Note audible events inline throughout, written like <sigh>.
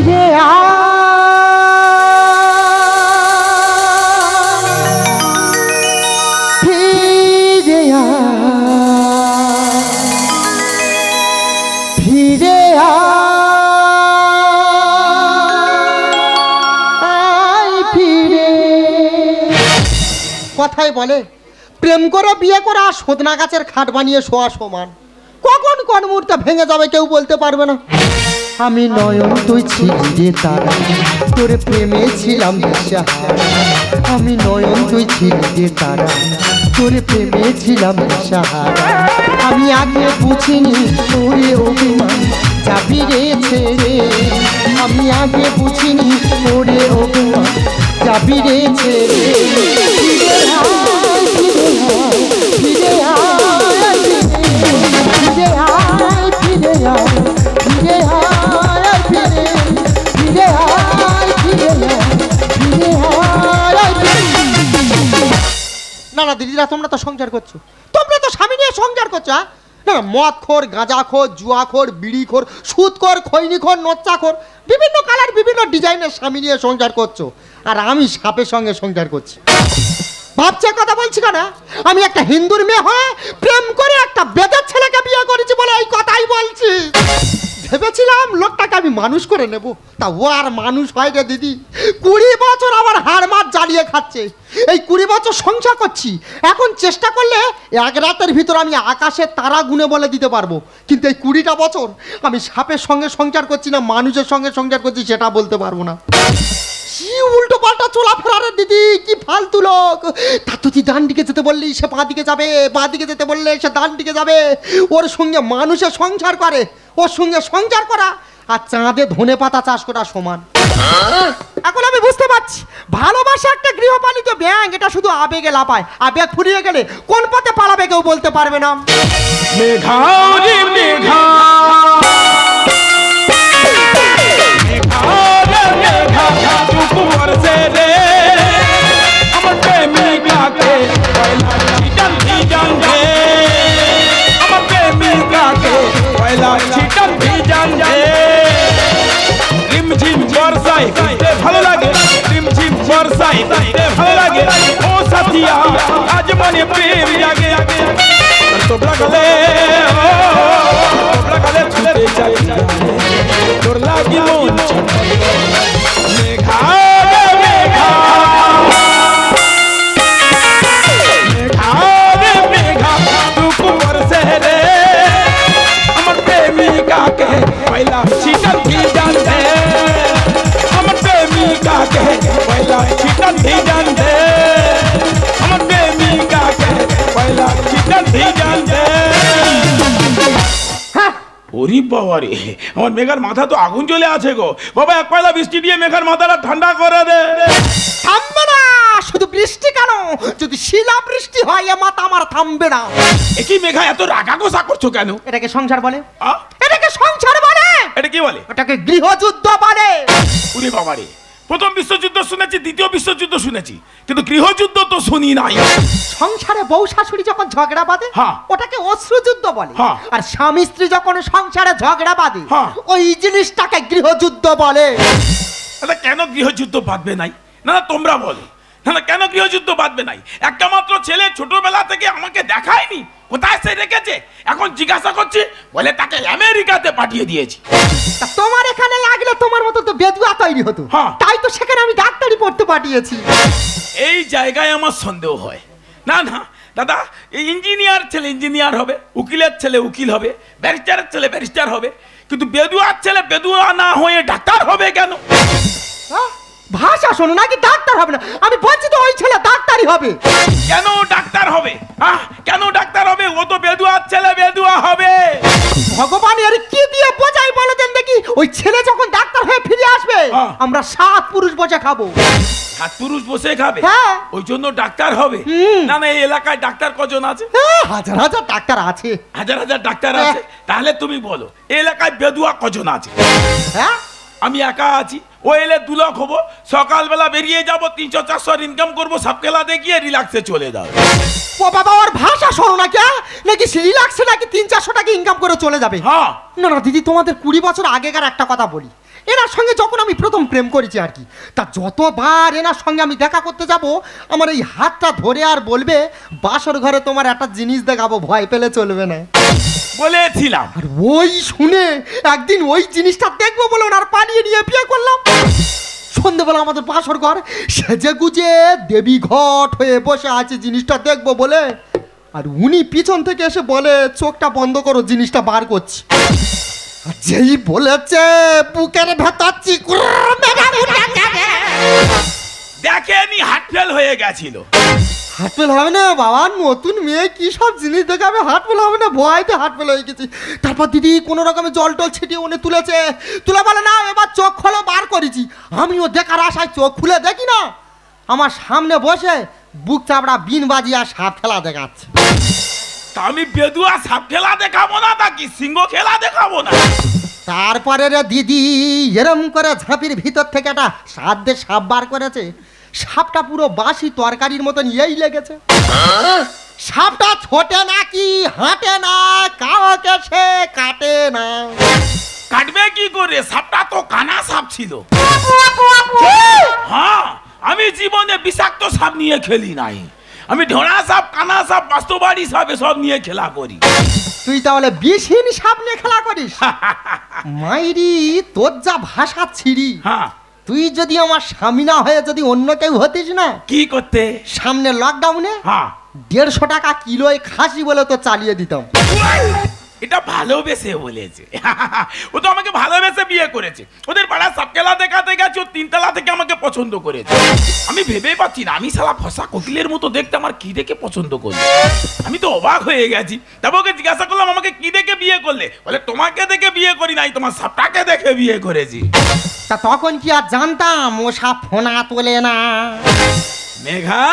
ফিরে আয় ফিরে আয় ফিরে। কথাই বলে, প্রেম করে বিয়ে করা আর সদনা গাছের খাট বানিয়ে শোয়া সমান। কখন কোন মুহূর্তে ভেঙে যাবে কেউ বলতে পারবে না। আমি নয়ন, তুই ছিলি রে তারা। তোর প্রেমে ছিলাম দিশাহারা আমি নয়ন, তুই ছিলি রে তারা। তোর প্রেমে ছিলাম দিশাহারা আমি আগে বুঝিনি তোরে অভিমান যাবি রে। আমি আগে বুঝিনি তোরে অভিমান যাবি রে। তোমরা তো সংসার করছ। তোমরা তো স্বামী নিয়ে সংসার করছ হ্যাঁ? না মদ খোর গাঁজা খোর জুয়া খোর বিড়ি খোর সুদ খোর খৈনি খোর নচ্চা খোর বিভিন্ন কালার, বিভিন্ন ডিজাইনের স্বামী নিয়ে সংসার করছ। আর আমি সাপের সঙ্গে সংসার করছি। ভাবছে কথা বলছি কেন? আমি একটা হিন্দুর মেয়ে হয়ে প্রেম করে একটা বেদের ছেলেকে বিয়ে করেছি বলে এই কথাই বলছি। ভেবেছিলাম লোকটাকে আমি মানুষ করে নেব। তা ও আর মানুষ হয় রে দিদি। কুড়ি বছর আমার হাড় মাছ জ্বালিয়ে খাচ্ছে এই কুড়ি বছর সংসার করছি। এখন চেষ্টা করলে এক রাতের ভিতর আমি আকাশের তারা গুনে বলে দিতে পারব। কিন্তু এই কুড়িটা বছর আমি সাপের সঙ্গে সংসার করছি না, মানুষের সঙ্গে সংসার করছি সেটা বলতে পারব না। কি উল্টো পাল্টা চলাফেরা রে দিদি, কি ফালতু লোক। তা তুই ডান দিকে যেতে বললি, সে বাঁ দিকে যাবে, বাঁ দিকে যেতে বললে সে ডান দিকে যাবে। ওর সঙ্গে মানুষের সংসার করে, ওর সঙ্গে সংসার করা আর চাঁদে ধনে পাতা চাষ করা সমান। এখন আমি বুঝতে পারছি। ভালোবাসা একটা গৃহপালিত ব্যাংক এটা শুধু আবেগে লাপায় আবেগ ফুরিয়ে গেলে কোন পথে পালাবে কেউ বলতে পারবে না। মেঘাও মেঘা। মেঘাও মেঘা দে আমার প্রেমিকাকে পয়লা ওরি আমার মেঘার মাথা তো আগুন চলে আছে গো। বাবা এক পয়লা বৃষ্টি দিয়ে মেঘার মাথাটা ঠান্ডা করে দে। থামবে না শুধু বৃষ্টি কেন? যদি শিলা বৃষ্টি হয় এ মাথা আমার থামবে না। একই মেঘা এত রাগা গোসা করছ কেন? এটাকে সংসার বলে। আ? এটাকে সংসার বলে। এটা কি বলে? ওটাকে গৃহযুদ্ধ বলে। উরে বাবা রে প্রথম বিশ্বযুদ্ধ শুনেছি দ্বিতীয় বিশ্বযুদ্ধ শুনেছি। কিন্তু গৃহযুদ্ধ তো শুনি নাই। সংসারে বউ শাশুড়ি যখন ঝগড়া বাঁধে হ্যাঁ। ওটাকে অশ্রুযুদ্ধ বলে। হ্যাঁ। আর স্বামী স্ত্রী যখন সংসারে ঝগড়া বাঁধে হ্যাঁ। ওই জিনিসটাকে গৃহযুদ্ধ বলে। কেন গৃহযুদ্ধ বাঁধবে নাই? না না তোমরা বলো। না না কেন গৃহযুদ্ধ বাঁধবে নাই? একটা মাত্র ছেলে ছোটবেলা থেকে আমাকে দেখায়নি কোথায় সে রেখেছে? এখন জিজ্ঞাসা করছি বলে তাকে আমেরিকাতে পাঠিয়ে দিয়েছি। তোমার এখানে লাগলে তোমার মতো তো বেদুয়া তৈরি হতো হ্যাঁ। তাই তো সেখানে আমি ডাক্তারি পড়তে পাঠিয়েছি এই জায়গায় আমার সন্দেহ হয় না না দাদা এই ইঞ্জিনিয়ার ছেলে ইঞ্জিনিয়ার হবে উকিলের ছেলে উকিল হবে ব্যারিস্টারের ছেলে ব্যারিস্টার হবে কিন্তু বেদুয়ার ছেলে বেদুয়া না হয়ে ডাক্তার হবে কেন হ্যাঁ? ভাষা শোনো নাকি ডাক্তার হবে না? আমি বলছি তো ওই ছেলে ডাক্তারই হবে। কেন ডাক্তার হবে? হ্যাঁ কেন ডাক্তার হবে? ও তো বেদুয়ার ছেলে বেদুয়া হবে। ভগবান এর কি দিয়ে বোঝাই বলে দেন দেখি? ওই ছেলে যখন ডাক্তার হয়ে ফিরে আসবে হ্যাঁ। আমরা সাত পুরুষ বসে খাব। সাত পুরুষ বসে খাবে? হ্যাঁ। ওই জন্য ডাক্তার হবে। হুম। না না এই এলাকায় ডাক্তার কজন আছে? হ্যাঁ, হাজার হাজার ডাক্তার আছে। হাজার হাজার ডাক্তার হ্যাঁ। আছে তাহলে তুমি বলো এই এলাকায় বেদুয়া কজন আছে? হ্যাঁ? আমি একা আছি। ও এলে দু লাখ হব। সকালবেলা বেরিয়ে যাব তিনশো চারশো ইনকাম করব সব খেলা দেখিয়ে রিল্যাক্সে চলে যাও ও বাবা ওর ভাষা শোনো না কে? নাকি লাগছে নাকি তিন চারশো টাকা ইনকাম করে চলে যাবে? হ্যাঁ। না না দিদি তোমাদের কুড়ি বছর আগেকার একটা কথা বলি। এনার সঙ্গে যখন আমি প্রথম প্রেম করেছি আর কি তা যতবার এনার সঙ্গে আমি দেখা করতে যাব আমার এই হাতটা ধরে আর বলবে বাসর ঘরে তোমার একটা জিনিস দেখাবো ভয় পেলে চলবে না। বলেছিলাম। আর ওই শুনে একদিন ওই জিনিসটা দেখব বলে ওনার পালিয়ে নিয়ে বিয়ে করলাম। সন্ধেবেলা আমাদের বাসর ঘর সেজে গুজে দেবী ঘট হয়ে বসে আছে জিনিসটা দেখব বলে। আর উনি পিছন থেকে এসে বলে চোখটা বন্ধ করো জিনিসটা বার করছি। যেই বলেছে বুকের রে। দেখেনি হাট ফেল হয়ে গেছিল। হাট ফেল হবে না বাবা নতুন মেয়ে কি সব জিনিস দেখাবে? হাট ফেল হবে না ভয়তে হাট ফেল হয়ে গেছি। তারপর দিদি কোনো রকমের জল টল ছিটিয়ে উনি তুলেছে। তুলে বলে না এবার চোখ খোলো বার করেছি। আমিও দেখার আশায় চোখ খুলে দেখি না। আমার সামনে বসে বুক চাপড়া বিন বাজিয়া সাপ খেলা দেখাচ্ছে। তা আমি বেদুয়া সাপ খেলা দেখাবো না তা কি সিংহ খেলা দেখাবো না? তারপরে রে দিদি এরম করে ঝাঁপির ভিতর থেকে একটা সাধ্যে সাপ বার করেছে। সাপটা পুরো বাসি তরকারির মতন ইয়েই লেগেছে। সাপটা ছোটে না কি হাঁটে না কাউকে সে কাটে না। কাটবে কি করে? সাপটা তো কানা সাপ ছিল। হ্যাঁ আমি জীবনে বিষাক্ত সাপ নিয়ে খেলি নাই। আমি ঢোড়া সাপ কানা সাপ বাস্তবাড়ি সাপ এসব নিয়ে খেলা করি। তুই তাহলে বিষহীন সাপ নিয়ে খেলা করিস? <laughs> মাইরি তোর যা ভাষা ছিড়ি। হ্যাঁ। তুই যদি আমার স্বামী না হয়ে যদি অন্য কেউ হতিস না কি করতে? সামনে লকডাউনে হ্যাঁ। দেড়শো টাকা কিলোয় খাসি বলে তো চালিয়ে দিতাম। এটা ভালোবেসে বলেছে। <laughs> ও তো আমাকে ভালোবেসে বিয়ে করেছে। ওদের পাড়া সাপ খেলা দেখাতে গেছে ও তিনতলা থেকে আমাকে পছন্দ করেছে। আমি ভেবেই পাচ্ছি না আমি সালা ফসা কোকিলের মতো দেখতে আমার কি দেখে পছন্দ করলে। আমি তো অবাক হয়ে গেছি। তারপর ওকে জিজ্ঞাসা করলাম আমাকে কি দেখে বিয়ে করলে? বলে তোমাকে দেখে বিয়ে করি নাই তোমার সাপটাকে দেখে বিয়ে করেছি। তা তখন কি আর জানতাম ও সাপ ফোনা তোলে না। মেঘা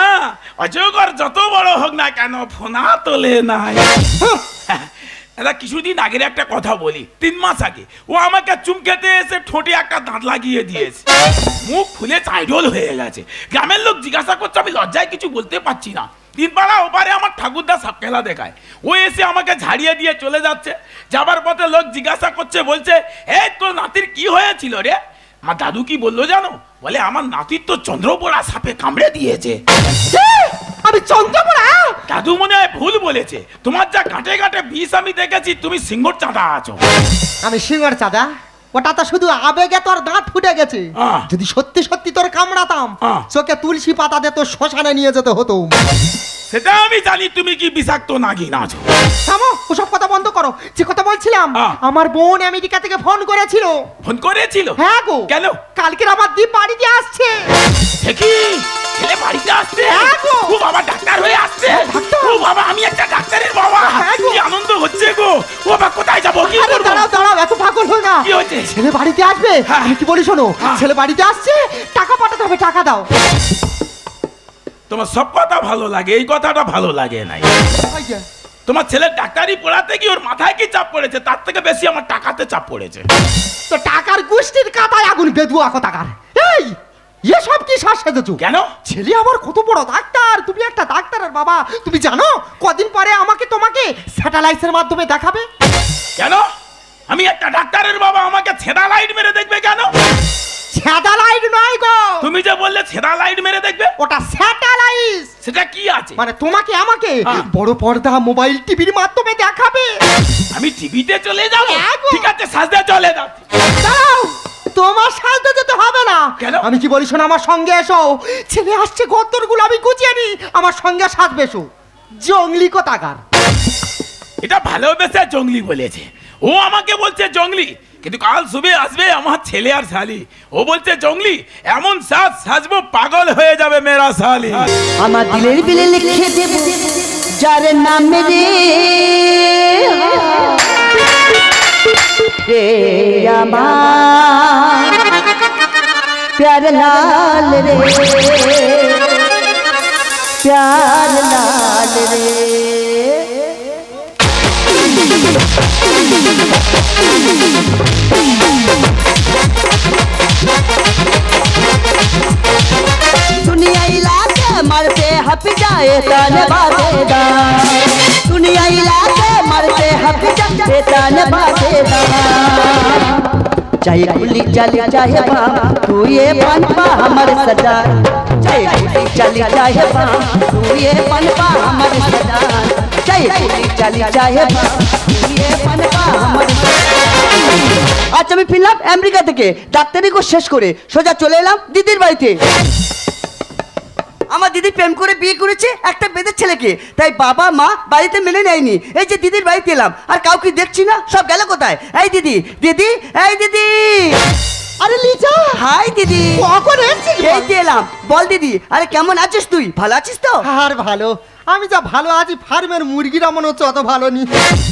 অজগর যত বড় হোক না কেন ফোনা তোলে নাই। <laughs> দাদা, কিছুদিন আগের একটা কথা বলি, তিন মাস আগে। ও আমাকে চুমকেতে এসে ঠোঁটে একটা দাঁত লাগিয়ে দিয়েছে। মুখ ফুলে চাইডল হয়ে গেছে। গ্রামের লোক জিজ্ঞাসা করছে, আমি লজ্জায় কিছু বলতে পারছি না। তিন পাড়া ওপারে আমার ঠাকুরদা সাপ খেলা দেখায়। ও এসে আমাকে ঝাড়িয়ে দিয়ে চলে যাচ্ছে। যাবার পথে লোক জিজ্ঞাসা করছে, বলছে, এই, তোর নাতির কি হয়েছিল রে? আমার দাদু কি বলল জানো? বলে আমার নাতির তো চন্দ্রপোড়া সাপে কামড়ে দিয়েছে। আমি চন্দ্রপড়া? দাদু মনে হয় ভুল বলেছে। তোমার যা ঘাটে ঘাটে বিষ আমি দেখেছি তুমি সিংহর চাঁদা আছো। আমি সিঙ্গর চাঁদা? ওটা তো শুধু আবেগে তোর দাঁত ফুটে গেছে। যদি সত্যি সত্যি তোর কামড়াতাম চোখে তুলসী পাতা দিয়ে তোর শ্মশানে নিয়ে যেতে হতো। সেটা আমি জানি তুমি কি বিষাক্ত নাগিন আছো। থামো ওসব কথা বন্ধ করো। যে কথা বলছিলাম আহ। আমার বোন আমেরিকা থেকে ফোন করেছিল। ফোন করেছিল? হ্যাঁ গো। কেন? কালকের আমার দ্বীপ বাড়িতে আসছে। দেখি ছেলে বাড়িতে আসছে? হ্যাঁ গো। ও বাবা ডাক্তার হয়ে আসছে। ডাক্তার? ও বাবা আমি একটা ডাক্তারের বাবা। হ্যাঁ গো। কি আনন্দ হচ্ছে গো। ও বাবা কোথায় যাব? কি আরে করব? দাঁড়াও দাঁড়াও এত পাগল হো না। কি হয়েছে? ছেলে বাড়িতে আসবে? হ্যাঁ। আমি কি বলি শোনো হ্যাঁ। ছেলে বাড়িতে আসছে টাকা পাঠাতে হবে টাকা দাও। তোমার সব কথা ভালো লাগে এই কথাটা ভালো লাগে নাই। তোমার ছেলে ডাক্তারি পড়াতে কি ওর মাথায় কি চাপ পড়েছে? তার থেকে বেশি আমার টাকাতে চাপ পড়েছে। তো টাকার গোষ্ঠীর কাতায় আগুন বেদুয়া কথাকার। এই এসব কি শ্বাস সেজেছো? কেন? ছেলে আমার কত বড় ডাক্তার? তুমি একটা ডাক্তারের বাবা। তুমি জানো কদিন পরে আমাকে তোমাকে স্যাটেলাইটের মাধ্যমে দেখাবে? কেন? আমি একটা ডাক্তারের বাবা আমাকে ছেঁড়া লাইট মেরে দেখবে কেন? স্যাটেলাইট নয় গো। তুমি যে বললে ছেঁড়া লাইট মেরে দেখবে? ওটা স্যাটেলাইট। সেটা কি আছে? মানে তোমাকে আমাকে হ্যাঁ। বড় পর্দা মোবাইল টিভির মাধ্যমে দেখাবে। আমি টিভিতে চলে যাব? হ্যাঁ ঠিক আছে সাজতে চলে যাও। দাঁড়াও তোমার সাজতে যেতে হবে না। কেন? আমি কি বলি শোনো আমার সঙ্গে এসো। ছেলে আসছে গত্তরগুলো আমি গুছিয়ে নি আমার সঙ্গে সাজবে এসো। জঙ্গলি কোথাকার। এটা ভালোবেসে জঙ্গলি বলেছে। ও আমাকে বলছে জঙ্গলি। কিন্তু কাল সুবে আসবে আমার ছেলে আর শালি। ও বলছে, জঙ্গলি, এমন সাজ সাজবো, পাগল হয়ে যাবে মেরা শালি। আমার দিলের বিলে লিখে দেব, যার নাম রে রে আমার প্যার লাল हप जाए मरते हप जाए ताने बाजेदा चाहे कुली चली चाहे बाप तू ये पनपा हमर सदा चाहे कुली चली चाहे बाप तू ये पनपा हमर सदा चाहे আচ্ছা আমি ফিরলাম আমেরিকা থেকে। ডাক্তারি কোর্স শেষ করে সোজা চলে এলাম দিদির বাড়িতে। আমার দিদি প্রেম করে বিয়ে করেছে একটা বেদের ছেলেকে। তাই বাবা মা বাড়িতে মেনে নেয়নি। এই যে দিদির বাড়িতে এলাম আর কাউকে দেখছি না সব গেল কোথায়? এই দিদি দিদি এই দিদি। আরে লিজা! হাই দিদি। কখন এসেছিস এই এলাম। বল দিদি আরে কেমন আছিস তুই? ভালো আছিস তো? আর ভালো। আমি যা ভালো আছি ফার্মের মুরগিরা মনে হচ্ছে অত ভালো নি।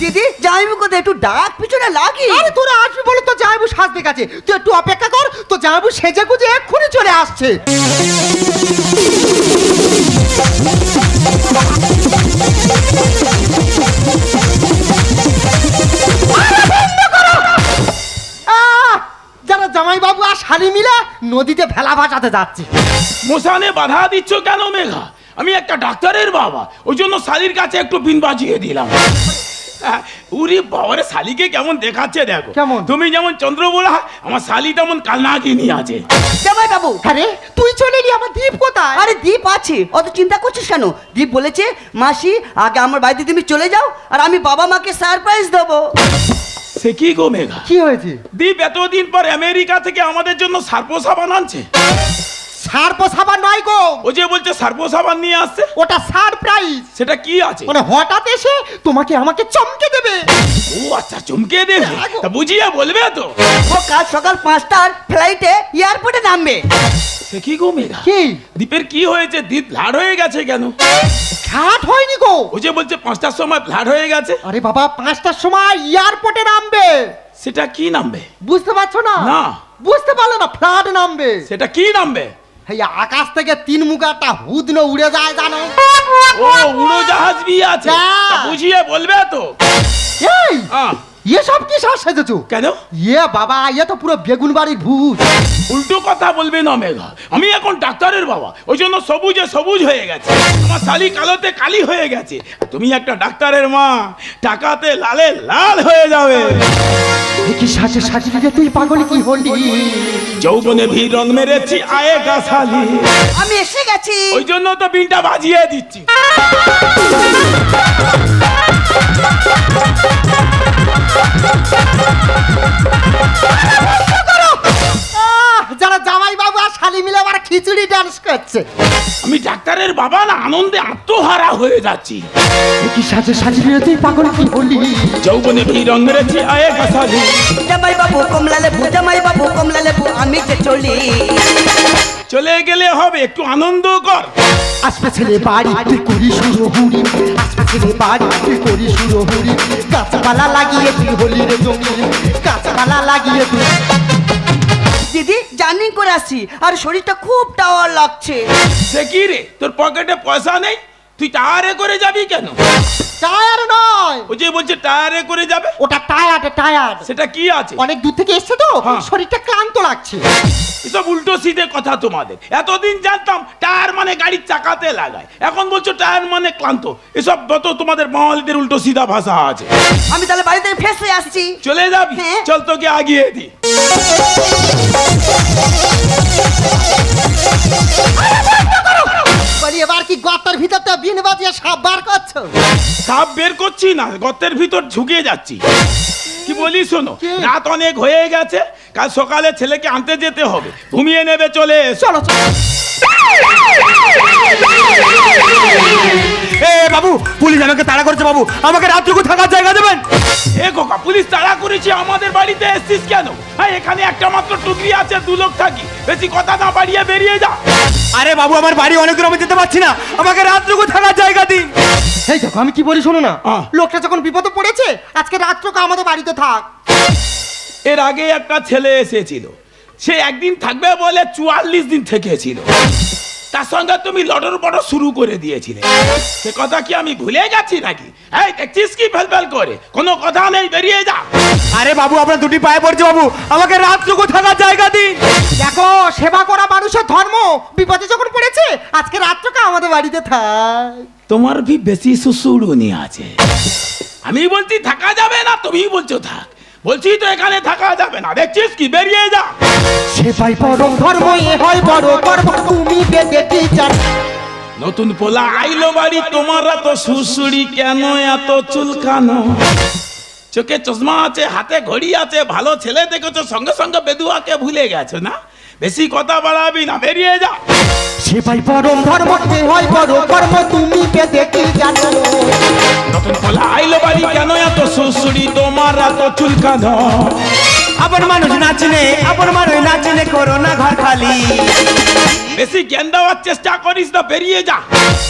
দিদি জামাইবু কোথায় একটু ডাক পিছনে লাগি আরে তোরা আসবি বলে তো জামাইবু সাজতে গেছে তুই একটু অপেক্ষা কর তো জামাইবু সেজে গুজে এক্ষুনি চলে আসছে। জামাইবাবু আর শালি মিলে নদীতে ভেলা ভাসাতে যাচ্ছে। মোশানে বাধা দিচ্ছ কেন মেঘা? আমি একটা ডাক্তারের বাবা ওই জন্য শালির কাছে একটু বিন বাজিয়ে দিলাম। আহ, উরি বাবারে শালিকে কেমন দেখাচ্ছে দেখো। কেমন? তুমি যেমন চন্দ্রবোলা আমার শালি তেমন কালনাগিনী আছে। জামাই বাবু আরে তুই চলে এলি আমার দ্বীপ কোথায়? আরে দীপ আছে অত চিন্তা করছিস কেন? দীপ বলেছে মাসি আগে আমার বাড়িতে তুমি চলে যাও আর আমি বাবা মাকে সারপ্রাইজ দেবো। সে কি গো মেঘা? কি হয়েছে? দীপ এতদিন পর আমেরিকা থেকে আমাদের জন্য সার্পো সাবান আনছে সার্প সাবান নয় গো। ও যে বলছে সার্পো সাবান নিয়ে আসছে? ওটা সারপ্রাইজ। সেটা কি আছে? মানে হঠাৎ এসে তোমাকে আমাকে চমকে দেবে। ও আচ্ছা চমকে দেবে? তা বুঝিয়ে বলবে তো। ও কাল সকাল পাঁচটার ফ্লাইটে এয়ারপোর্টে নামবে। সে কি গো মেঘা কি? দীপের কি হয়েছে? দীপ লাড হয়ে গেছে কেন? ঘাট হয়নি গো। ও যে বলছে পাঁচটার সময় ফ্ল্যাট হয়ে গেছে? আরে বাবা পাঁচটার সময় এয়ারপোর্টে নামবে। সেটা কি নামবে? বুঝতে পারছ না? না। বুঝতে পারলে না ফ্লাড নামবে। সেটা কি নামবে? এই আকাশ থেকে তিন মুখাটা হুদনো উড়ে যায় জানো? ও উড়োজাহাজ বি আছে। তা বুঝিয়ে বলবে তো। এই আহ, এসব কি সাজ সেজেছো? কেন? ইয়ে বাবা ইয়ে তো পুরো বেগুন বাড়ির ভূত। উল্টো কথা বলবে না মেঘা। আমি এখন ডাক্তারের বাবা। ওই জন্য সবুজে সবুজ হয়ে গেছে। আমার শালি কালোতে কালি হয়ে গেছে। তুমি একটা ডাক্তারের মা। টাকাতে লালে লাল হয়ে যাবে। কি সাজে সাজিয়ে তুই পাগল কি হলি? যৌবনে ভি রং মেরেছি আয়ে গাছালি। আমি এসে গেছি। ওই জন্য তো বিনটা বাজিয়ে দিচ্ছি। শালি মিলে আবার খিচুড়ি ডান্স করছে। আমি ডাক্তারের বাবা না আনন্দে আত্মহারা হয়ে যাচ্ছি। কি সাজে সাজিয়ে তুই পাগল কি হলি যৌবনে ভি রং মেরেছি আয়ে গাছালি জামাই বাবু কমলা লেবু জামাই বাবু কমলা লেবু আমি যে চলি। চলে গেলে হবে একটু আনন্দ কর। আসবে ছেলে বাড়ি তুই করি শুরু হুড়ি আসবে ছেলে বাড়ি তুই করি শুরু হুড়ি গাছপালা লাগিয়ে তুই হলি রে জমি গাছপালা লাগিয়ে তুই দিদি জার্নি করে আসি আর শরীরটা খুব টাওয়ার লাগছে। সে কি রে? তোর পকেটে পয়সা নেই? তুই তাহারে করে যাবি কেন? টায়ার নয়। ও যে বলছে টায়ারে করে যাবে? ওটা টায়ার টায়ার সেটা কি আছে? অনেক দূর থেকে এসছে তো হ্যাঁ। শরীরটা ক্লান্ত লাগছে। এসব উল্টো সিধে কথা তোমাদের। এতদিন জানতাম টায়ার মানে গাড়ির চাকাতে লাগায়। এখন বলছো টায়ার মানে ক্লান্ত। এসব যত তোমাদের বাঙালিদের উল্টো সিধা ভাষা আছে। আমি তাহলে বাড়ি থেকে হয়ে আসছি। চলে যাবি? হ্যাঁ। চল তোকে আগিয়ে দি। বলি এবার কি গর্তের ভিতর তো বিন বাজিয়ে সাপ বার করছ? সাপ বের করছি না গর্তের ভিতর ঝুঁকে যাচ্ছি। কি বলি শোনো রাত অনেক হয়ে গেছে কাল সকালে ছেলেকে আনতে যেতে হবে। ঘুমিয়ে নেবে চলে চলো চলো। এ বাবু পুলিশ আমাকে তাড়া করছে বাবু। আমাকে রাত্রিকু থাকার জায়গা দেবেন। এ কোকা পুলিশ তাড়া করেছে আমাদের বাড়িতে এসছিস কেন? হ্যাঁ এখানে একটা মাত্র টুকরি আছে দু লোক থাকি। বেশি কথা না বাড়িয়ে বেরিয়ে যা। আরে বাবু আমার বাড়ি অনেক দূর আমি যেতে পারছি না। আমাকে রাত্রিকু থাকার জায়গা দিন। এই দেখো আমি কি বলি শোনো না। লোকটা যখন বিপদে পড়েছে আজকে রাত্রকে আমাদের বাড়িতে থাক। এর আগে একটা ছেলে এসেছিল। সে একদিন থাকবে বলে চুয়াল্লিশ দিন থেকেছিল। তার সঙ্গে তুমি লটর বড় শুরু করে দিয়েছিলে। সে কথা কি আমি ভুলে গেছি নাকি? এই দেখছিস কি ফেল ফেল করে? কোনো কথা নেই বেরিয়ে যা। আরে বাবু আপনার দুটি পায়ে পড়ছে বাবু। আমাকে রাত্রিকু থাকার জায়গা দিন। দেখো সেবা করা মানুষের ধর্ম বিপদে যখন পড়েছে আজকে রাত্রকে আমাদের বাড়িতে থাক। তোমার ভি বেশি সুসুড়ুনি আছে। আমি বলছি থাকা যাবে না তুমি বলছো থাক। বলছি তো এখানে থাকা যাবে না। দেখছিস কি? বেরিয়ে যা। সেপাই পরম ধর্ম এ হয় বড় পর্ব তুমি পেতে টিচার নতুন পোলা আইলো বাড়ি তোমার তো সুসুড়ি কেন? এত চুলকানো। চোখে চশমা আছে হাতে ঘড়ি আছে ভালো ছেলে দেখেছ সঙ্গে সঙ্গে বেদুয়াকে ভুলে গেছো না? বেশি কথা বাড়াবি না বেরিয়ে যা। সেটাই পরম ধর্ম এ হয় বড় কর্ম তুমি পেতে টিচার নতুন পোলা আইলো বাড়ি কেন এত সুসুড়ি তোমার এত চুলকানো। আপন মানুষ নাচনে আপন মানুষ নাচনে করো না ঘর খালি। বেশি জ্ঞান দেওয়ার চেষ্টা করিস না বেরিয়ে যা।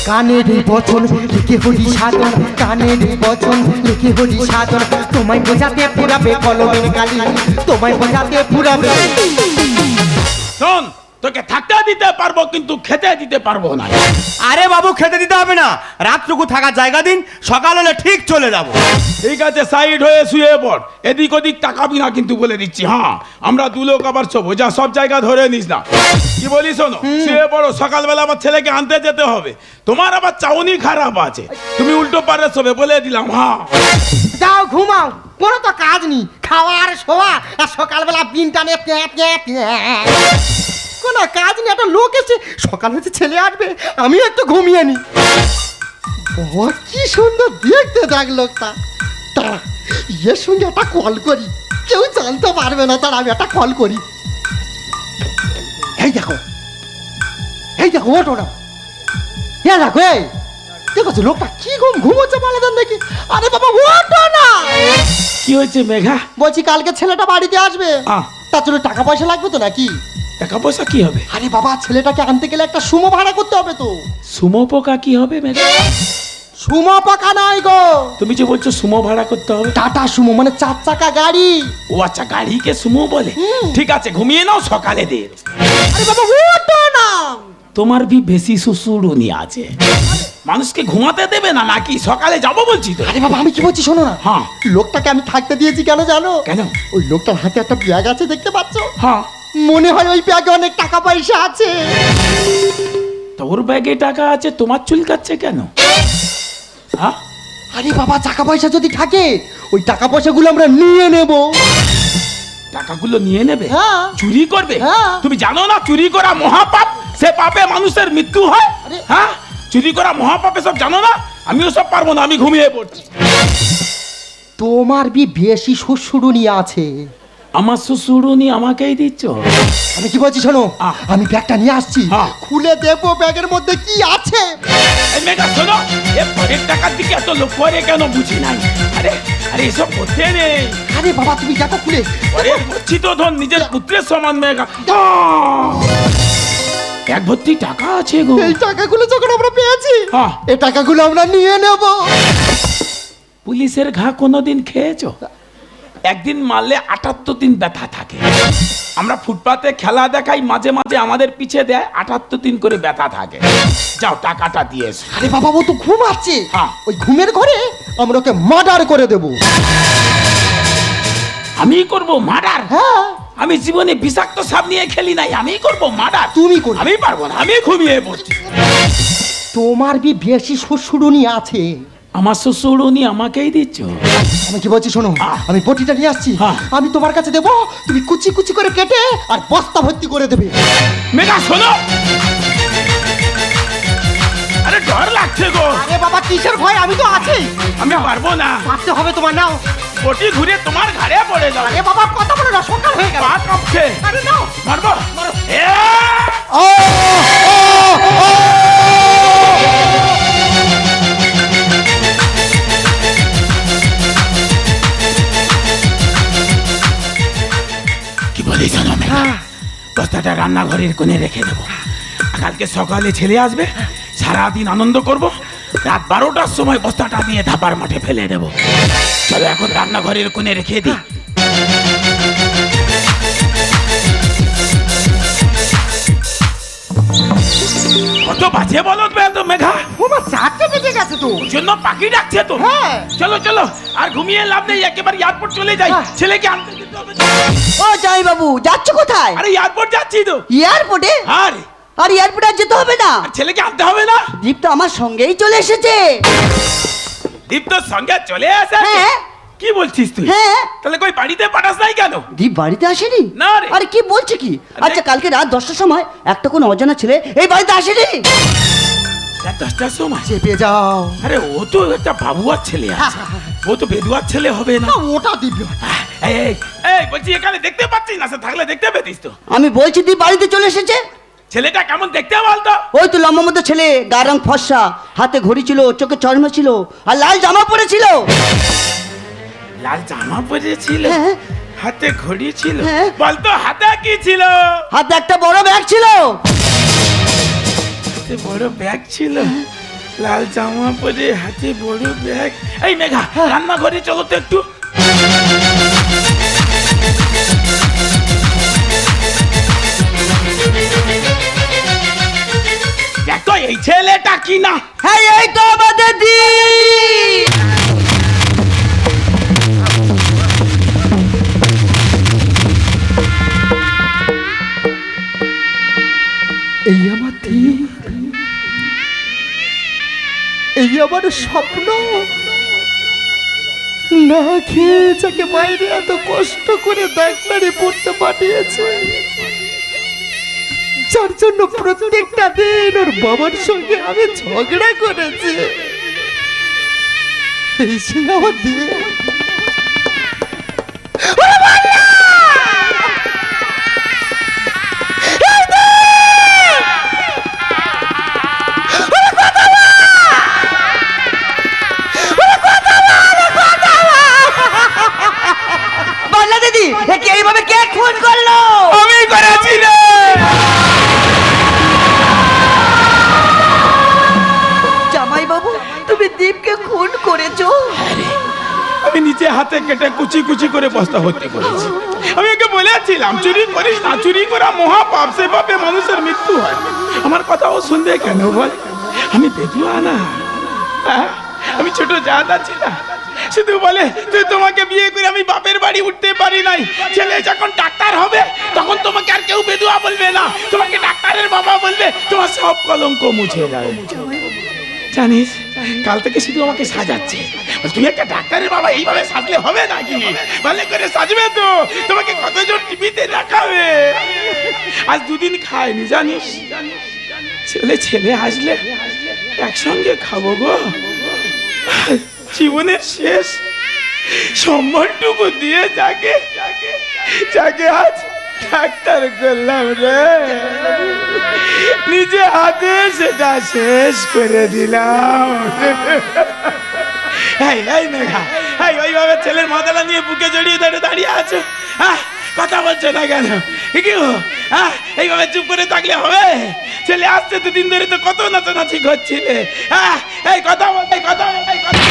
কানের বচন লিখে হরি সাধন কানের বচন লিখে হরি সাধন। তোমায় বোঝাতে পুরাবে কলমের কালি তোমায় বোঝাতে পুরাবে শোন তোকে থাকতে দিতে পারব কিন্তু খেতে দিতে পারব না। আরে বাবু খেতে দিতে হবে না। রাতটুকু থাকার জায়গা দিন সকাল হলে ঠিক চলে যাব। ঠিক আছে সাইড হয়ে শুয়ে পড়। এদিক ওদিক তাকাবি না কিন্তু বলে দিচ্ছি হ্যাঁ? আমরা দু লোক আবার সব যা সব জায়গা ধরে নিস না। কি বলি শোনো শুয়ে পড়ো সকালবেলা আবার ছেলেকে আনতে যেতে হবে। তোমার আবার চাউনি খারাপ আছে। তুমি উল্টো পারে শোবে বলে দিলাম হ্যাঁ। যাও ঘুমাও। কোনো তো কাজ নেই। খাওয়া আর শোয়া আর সকালবেলা বিন টানে প্যাঁ, প্যাঁ। কাজ নেই একটা লোক এসে সকাল হচ্ছে ছেলে আসবে আমি একটু ঘুমিয়ে নি। বাবা কি সুন্দর দেখতে দেখ লোকটা। তারা এর সঙ্গে একটা কল করি। কেউ জানতে পারবে না তার আমি একটা কল করি। এই দেখো এই দেখো ওটো না। এ দেখো এই দেখো লোকটা কি ঘুম ঘুমোচ্ছে বলে দেন দেখি। আরে বাবা ওটো না। কি হয়েছে মেঘা? বলছি কালকে ছেলেটা বাড়িতে আসবে। তার জন্য টাকা পয়সা লাগবে তো নাকি? টাকা পয়সা কি হবে? আরে বাবা ছেলেটাকে আনতে গেলে একটা সুমো ভাড়া করতে হবে তো। সুমো পোকা কি হবে মেঘা সুমো পাকা নাই গো। তুমি যে বলছো সুমো ভাড়া করতে হবে? টাটা সুমো মানে চার চাকা গাড়ি। ও আচ্ছা গাড়িকে সুমো বলে। ঠিক আছে ঘুমিয়ে নাও সকালে দে আরে বাবা ওটো না। তোমার ভি বেশি সুসুড়ুনি আছে। মানুষকে ঘুমাতে দেবে না নাকি সকালে যাব বলছি তো? আরে বাবা আমি কি বলছি শোনো না। হ্যাঁ। লোকটাকে আমি থাকতে দিয়েছি কেন জানো? কেন? ওই লোকটার হাতে একটা ব্যাগ আছে দেখতে পাচ্ছ? হ্যাঁ। মনে হয় ওই ব্যাগে অনেক টাকা পয়সা আছে। তোর ব্যাগে টাকা আছে তোমার চুলকাচ্ছে কেন? হ্যাঁ? আরে বাবা টাকা পয়সা যদি থাকে ওই টাকা পয়সাগুলো আমরা নিয়ে নেব। টাকাগুলো নিয়ে নেবে? হ্যাঁ। চুরি করবে? হ্যাঁ। তুমি জানো না চুরি করা মহাপাপ? সে পাপে মানুষের মৃত্যু হয়। হ্যাঁ? চুরি করা মহাপাপে সব জানো না? আমিও সব পারব না আমি ঘুমিয়ে পড়ছি। তোমার বি বেশি শ্বশুরুনি আছে। আমার শ্বশুরুনি আমাকেই দিচ্ছ। আমি কি বলছি শোনো। আমি ব্যাগটা নিয়ে আসছি। খুলে দেখব ব্যাগের মধ্যে কি আছে। মেয়েটা শোনো এ পরের টাকার দিকে এত লোক করে কেন বুঝি নাই? আরে আরে এসব করতে নেই। আরে বাবা তুমি দেখো খুলে। আরে করছি তো ধন নিজের পুত্রের সমান মেয়েকা এক ভর্তি টাকা আছে গো। এই টাকাগুলো যখন আমরা পেয়েছি। এই টাকাগুলো আমরা নিয়ে নেব। পুলিশের ঘা কোনোদিন খেয়েছো? একদিন মারলে আটাত্তর দিন ব্যথা থাকে। আমরা ফুটপাতে খেলা দেখাই মাঝে মাঝে আমাদের পিছে দেয় আটাত্তর দিন করে ব্যথা থাকে। যাও টাকাটা দিয়ে এসো। আরে বাবা ও তো ঘুম ঘুমাচ্ছে। হ্যাঁ। ওই ঘুমের ঘরে আমরা ওকে মার্ডার করে দেব। আমি করব মার্ডার হ্যাঁ। আমি জীবনে বিষাক্ত সাপ নিয়ে খেলি নাই আমি করব মার্ডার তুমি করবে। আমি পারব না আমি ঘুমিয়ে পড়ছি। তোমার বি বেশি শ্বশুরুনি আছে। আমার শ্বশুরুনি আমাকেই দিচ্ছ। আমি কি বলছি শোনো। আমি বটিটা নিয়ে আসছি। আমি তোমার কাছে দেবো তুমি কুচি কুচি করে কেটে আর বস্তা ভর্তি করে দেবে। মেঘা শোনো। আরে ডর লাগছে গো। আরে বাবা কিসের ভয়? আমি তো আছি। আমি পারব না। পারতে হবে তোমার নাও। বটি ঘুরে তোমার ঘাড়ে পড়ে যাবে। আরে বাবা কথা বলো না সকাল হয়ে গেল। পা কাঁপছে। আরে নাও। মারবো? এ! কি বলি জানো মেঘা বস্তাটা রান্নাঘরের কোণে রেখে দেবো। কালকে সকালে ছেলে আসবে সারাদিন আনন্দ করব। রাত বারোটার সময় বস্তাটা নিয়ে ধাপার মাঠে ফেলে দেবো। চলো এখন রান্নাঘরের কোণে রেখে দিই। কত বাজে বলো তো মেঘা? ওমা চারটে বেজে গেছে তো। জন্য পাখি ডাকছে তো। হ্যাঁ। চলো চলো আর ঘুমিয়ে লাভ নেই একেবারে এয়ারপোর্ট চলে যাই। হ্যাঁ। ছেলেকে আনতে ও যাই বাবু যাচ্ছ কোথায়? আরে এয়ারপোর্ট যাচ্ছি তো। এয়ারপোর্টে আরে। আর এয়ারপোর্টে আর যেতে হবে না। ছেলেকে আনতে হবে না? দীপ তো আমার সঙ্গেই চলে এসেছে। দীপ তোর সঙ্গে চলে আসে হ্যাঁ। কি বলছিস তুই? হ্যাঁ। তাহলে কই বাড়িতে পাঠাস নাই কেন? দীপ বাড়িতে আসেনি? না রে। আরে কি বলছে কি? আচ্ছা কালকে রাত দশটার সময় একটা কোন অজানা ছেলে এই বাড়িতে আসেনি? রাত দশটার সময়? চেপে যাও। আরে ও তো একটা বাবুয়ার ছেলে আছে। ও তো বেদুয়ার ছেলে হবে না। ওটা দিবি এই এই, বলছি এখানে দেখতে পাচ্ছিস না সে থাকলে দেখতে পেতিস তো। আমি বলছি দীপ বাড়িতে চলে এসেছে? ছেলেটা কেমন দেখতে বলতো ওই তো লম্বা মতো ছেলে গা রং ফর্সা হাতে ঘড়ি ছিল চোখে চশমা ছিল আর লাল জামা পরেছিল। লাল জামা পরেছিল হ্যাঁ। হাতে ঘড়ি ছিল হ্যাঁ। বলতো হাতে কি ছিল? হাতে একটা বড় ব্যাগ ছিল। বড় ব্যাগ ছিল। লাল জামা পরে হাতে বড় ব্যাগ। এই মেঘা রান্না ঘরে চলো তো একটু। দেখো এই ছেলেটা কি না হ্যাঁ এই তো আমাদের দীপ আমার স্বপ্ন? না খেয়ে যাকে বাইরে এত কষ্ট করে ডাক্তারি পড়তে পাঠিয়েছে। যার জন্য প্রত্যেকটা দিন ওর বাবার সঙ্গে আমি ঝগড়া করেছি। এই সে আমার দিয়ে খুন করল। আমি করেছি রে। জামাই বাবু তুমি দীপকে খুন করেছ? আমি নিজে হাতে কেটে কুচি কুচি করে বস্তা ভর্তি করেছি। আমি ওকে বলেছিলাম চুরি করিস না চুরি করা মহা পাপ সে পাপে মানুষের মৃত্যু হয়। আমার কথা ও শুনবে কেন বল? আমি বেদুয়া না? আমি ছোট জাত আছি না। শুধু বলে, তুই তোমাকে বিয়ে করে আমি বাপের বাড়ি উঠতে পারি নাই। ছেলে যখন ডাক্তার হবে, তখন তোমাকে আর কেউ বেদুয়া বলবে না। তোমাকে ডাক্তারের বাবা বলবে, তোমার সব কলঙ্ক মুছে যাবে জানিস, কাল থেকে শুধু আমাকে সাজাচ্ছে। তুই একটা ডাক্তারের বাবা, এইভাবে সাজলে হবে নাকি? ভালো করে সাজবে তো। তোমাকে কতজন টিভিতে দেখাবে? আজ দুদিন খায়নি, জানিস? ছেলে ছেলে আসলে একসঙ্গে খাব গো। জীবনের শেষ। সম্মানটুকু দিয়ে যাকে যাকে আজ ডাক্তার করলাম রে। নিজে হাতে সেটা শেষ করে দিলাম। এই ছেলের মাথাটা নিয়ে বুকে জড়িয়ে ধরে দাঁড়িয়ে আছো? হ্যাঁ কথা বলছো না কেন? কি এইভাবে চুপ করে থাকলে হবে? ছেলে আসছে দুদিন ধরে তো কত নাচানাচি করছিলে। হ্যাঁ এই, কথা বল কথা কথা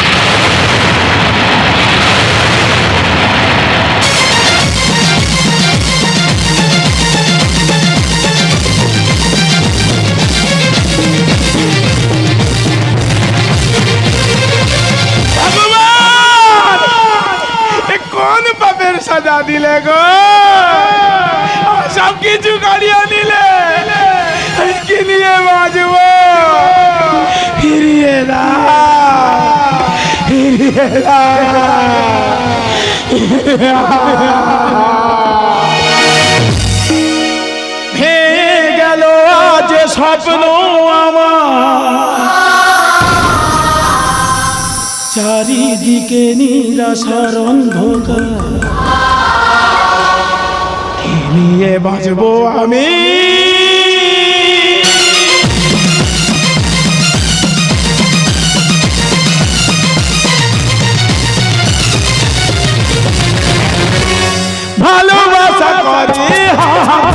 দিলে গো। সব কিছু গাড়িয়ে নিলে। কি নিয়ে বাঁচব ফিরিয়ে দা। ফিরিয়ে দা। গেল আজ স্বপ্ন আমার। চারিদিকে নিরাশার অন্ধকার। নিয়ে বাঁচবো আমি ভালোবাসা করে হাহাকার।